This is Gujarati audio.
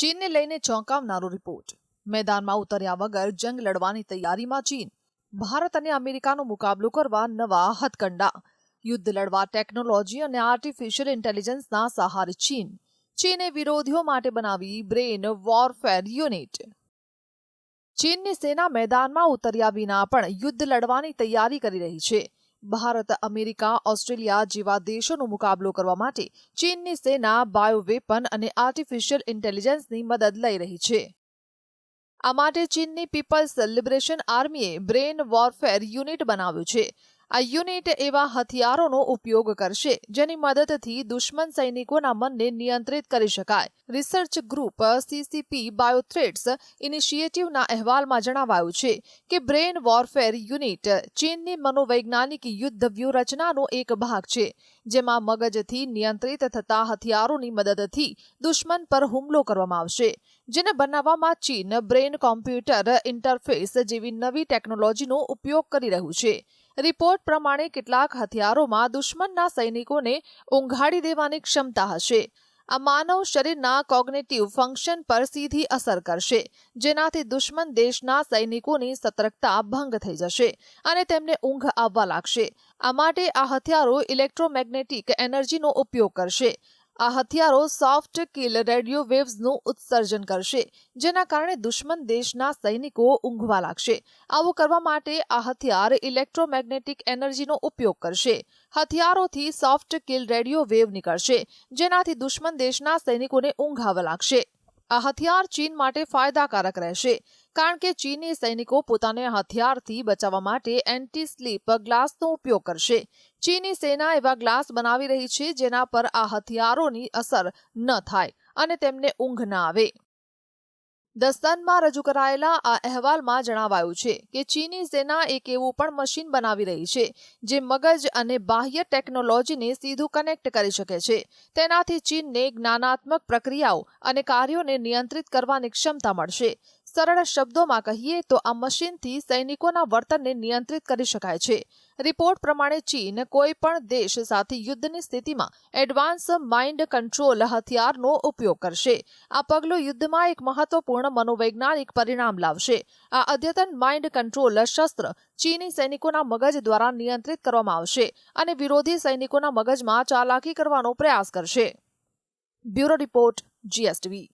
ચીનને લઈને ચોંકાવનારો રિપોર્ટ. મેદાનમાં ઉતર્યા વગર જંગ લડવાની તૈયારીમાં ચીન. ભારત અને અમેરિકાનો મુકાબલો કરવા નવા હથકંડા. યુદ્ધ લડવા ટેકનોલોજી અને આર્ટિફિશિયલ ઇન્ટેલિજન્સના સહારે ચીન. ચીને વિરોધીઓ માટે બનાવી બ્રેન વોરફેર યુનિટ. ચીનની સેના મેદાનમાં ઉતર્યા વિના પણ યુદ્ધ લડવાની તૈયારી કરી રહી છે. ભારત, અમેરિકા, ઓસ્ટ્રેલિયા જેવા દેશોનો મુકાબલો કરવા માટે ચીનની સેના બાયોવેપન અને આર્ટિફિશિયલ ઇન્ટેલિજન્સની મદદ લઈ રહી છે. આ માટે ચીનની પીપલ્સ લિબરેશન આર્મીએ બ્રેન વોરફેર યુનિટ બનાવ્યું છે. આ યુનિટ એવા હથિયારોનો ઉપયોગ કરશે, જેની મદદથી દુશ્મન સૈનિકોના મનને નિયંત્રિત કરી શકાય. રિસર્ચ ગ્રુપ સીસીપી બાયોથ્રેટ્સ ઇનિશિયેટિવના અહેવાલમાં જણાવાયું છે કે બ્રેન વોરફેર યુનિટ ચીનની મનોવૈજ્ઞાનિક યુદ્ધ વ્યૂહરચનાનો એક ભાગ છે, જેમાં મગજથી નિયંત્રિત થતા હથિયારોની મદદથી દુશ્મન પર હુમલો કરવામાં આવશે, જેને બનાવવામાં ચીન બ્રેન કોમ્પ્યુટર ઇન્ટરફેસ જેવી નવી ટેકનોલોજીનો ઉપયોગ કરી રહ્યું છે. રિપોર્ટ પ્રમાણે કેટલાક હથિયારોમાં દુશ્મનના સૈનિકોને ઊંઘાડી દેવાની ક્ષમતા હશે. આ માનવ શરીરના કોગ્નેટિવ ફંક્શન પર સીધી અસર કરશે, જેનાથી દુશ્મન દેશના સૈનિકોની સતર્કતા ભંગ થઈ જશે અને તેમને ઊંઘ આવવા લાગશે. આ માટે આ હથિયારો ઇલેક્ટ્રોમેગ્નેટિક એનર્જીનો ઉપયોગ કરશે. આ હથિયારો સોફ્ટ કિલ રેડિયો વેવ્સનું ઉત્સર્જન કરશે, જેના કારણે દુશ્મન દેશના સૈનિકો ઊંઘવા લાગશે. આવું કરવા માટે આ હથિયાર ઇલેક્ટ્રોમેગ્નેટિક એનર્જીનો ઉપયોગ કરશે. હથિયારોથી સોફ્ટ કિલ રેડિયો વેવ નીકળશે, જેનાથી દુશ્મન દેશના સૈનિકોને ઊંઘ આવવા લાગશે. આ હથિયાર ચીન માટે ફાયદાકારક રહેશે. કારણ કે ચીની સૈનિકો પોતાને હથિયારથી બચાવવા માટે એન્ટી સ્લીપ ગ્લાસનો ઉપયોગ કરશે. ચીની સેના એવા ગ્લાસ બનાવી રહી છે જેના પર આ હથિયારોની અસર ન થાય અને તેમને ઊંઘ ન આવે. દસ્તાનમાં રજૂ કરાયેલા આ અહેવાલમાં જણાવાયું છે કે ચીની સેના એક એવું પણ મશીન બનાવી રહી છે જે મગજ અને બાહ્ય ટેકનોલોજીને સીધું કનેક્ટ કરી શકે છે. તેનાથી ચીનને જ્ઞાનાત્મક પ્રક્રિયાઓ અને કાર્યોને નિયંત્રિત કરવાની ક્ષમતા મળશે. સરળ શબ્દોમાં કહીએ તો આ મશીનથી સૈનિકોના વર્તનને નિયંત્રિત કરી શકાય છે. રિપોર્ટ પ્રમાણે ચીન કોઈ પણ દેશ સાથે યુદ્ધની સ્થિતિમાં એડવાન્સ માઇન્ડ કંટ્રોલ હથિયારનો ઉપયોગ કરશે. આ પગલું યુદ્ધમાં એક મહત્વપૂર્ણ મનોવૈજ્ઞાનિક પરિણામ લાવશે. આ અદ્યતન માઇન્ડ કંટ્રોલ શસ્ત્ર ચીની સૈનિકોના મગજ દ્વારા નિયંત્રિત કરવામાં આવશે અને વિરોધી સૈનિકોના મગજમાં ચાલાકી કરવાનો પ્રયાસ કરશે. Bureau report, GSTV.